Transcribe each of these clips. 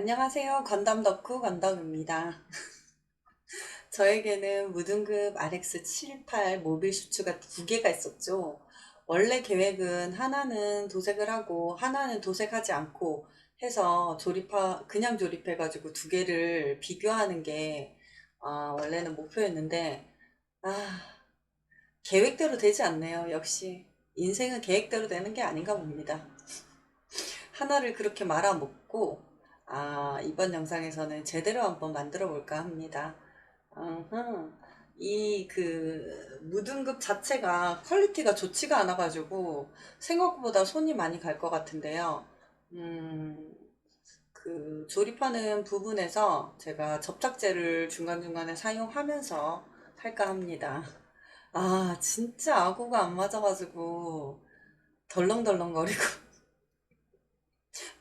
안녕하세요. 건담 덕후 건담입니다. 저에게는 무등급 RX78 모빌 슈츠가 두 개가 있었죠. 원래 계획은 하나는 도색을 하고 하나는 도색하지 않고 해서 조립하, 그냥 조립해가지고 두 개를 비교하는 게 아, 원래는 목표였는데 아, 계획대로 되지 않네요. 역시 인생은 계획대로 되는 게 아닌가 봅니다. 하나를 그렇게 말아먹고 아, 이번 영상에서는 제대로 한번 만들어 볼까 합니다. 이 그 무등급 자체가 퀄리티가 좋지가 않아 가지고 생각보다 손이 많이 갈 것 같은데요. 음, 그 조립하는 부분에서 제가 접착제를 중간중간에 사용하면서 할까 합니다. 아, 진짜 아구가 안 맞아가지고 덜렁덜렁거리고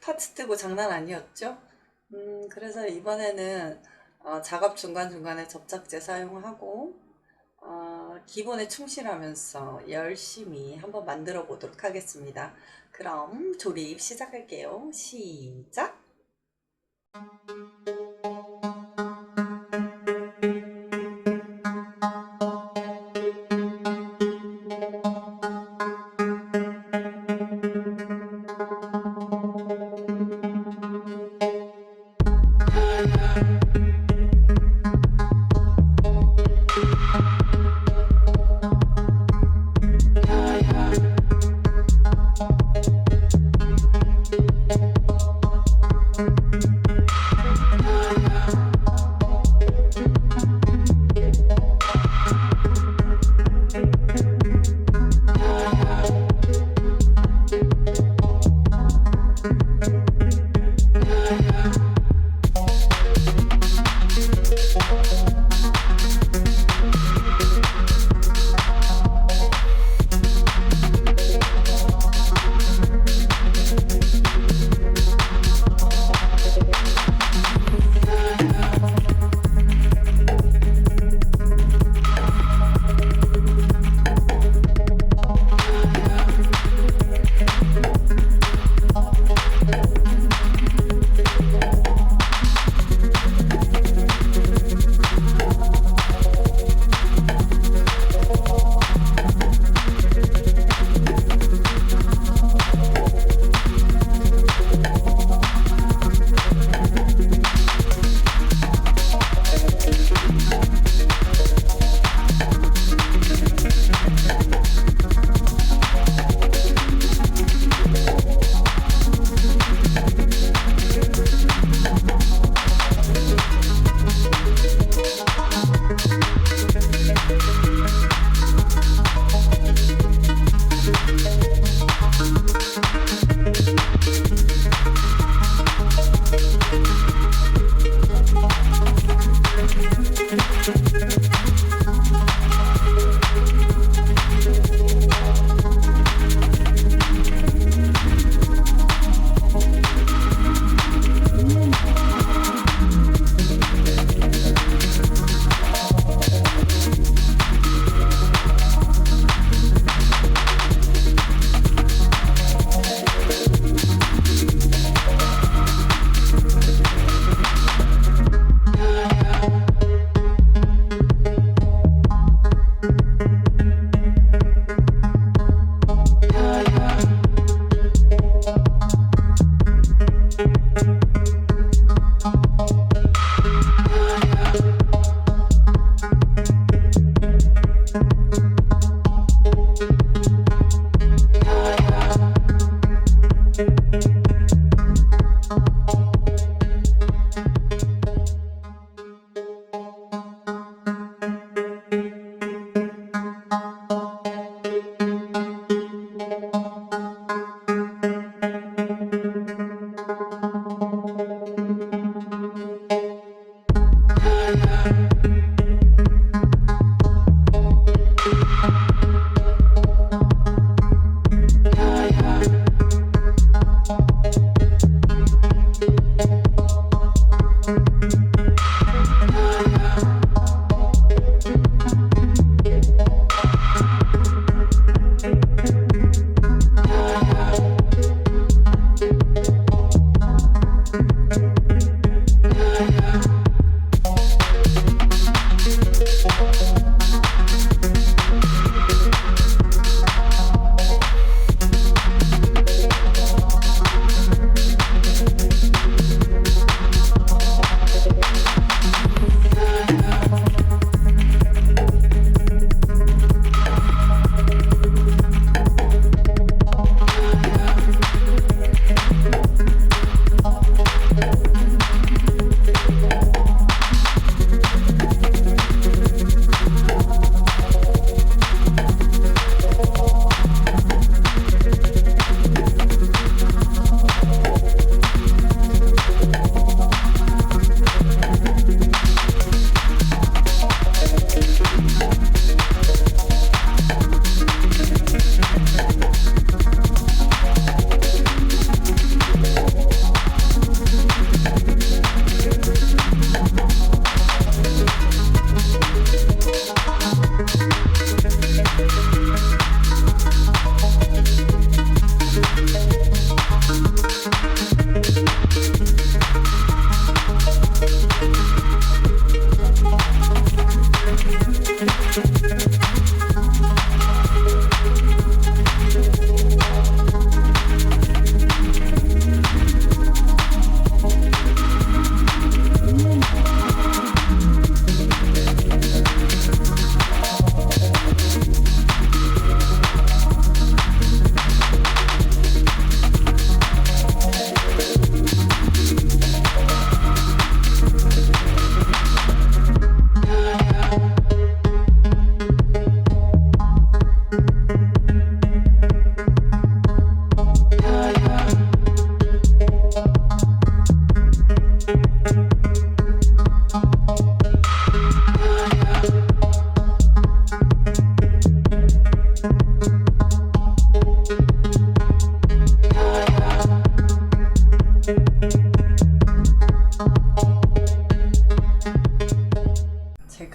파츠 뜨고 장난 아니었죠? 음, 그래서 이번에는 어, 작업 중간중간에 접착제 사용하고 어, 기본에 충실하면서 열심히 한번 만들어 보도록 하겠습니다. 그럼 조립 시작할게요. 시작!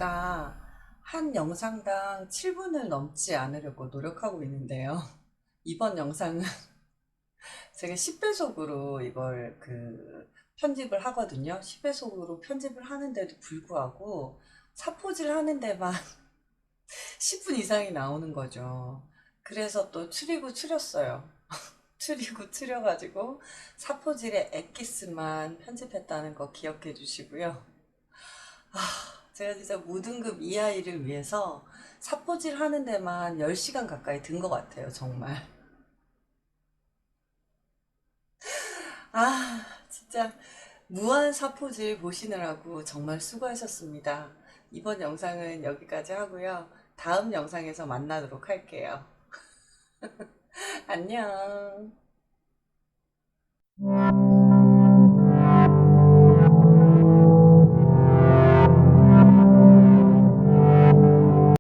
한 영상당 7분을 넘지 않으려고 노력하고 있는데요. 이번 영상은 제가 10배속으로 이걸 그 편집을 하거든요. 10배속으로 편집을 하는데도 불구하고 사포질 하는 데만 10분 이상이 나오는 거죠. 그래서 또 추리고 추렸어요. 추리고 추려가지고 사포질의 엑기스만 편집했다는 거 기억해 주시고요. 아, 제가 진짜 무등급 이하이를 위해서 사포질 하는 데만 10시간 가까이 든 것 같아요, 정말. 아, 진짜 무한 사포질 보시느라고 정말 수고하셨습니다. 이번 영상은 여기까지 하고요. 다음 영상에서 만나도록 할게요. 안녕.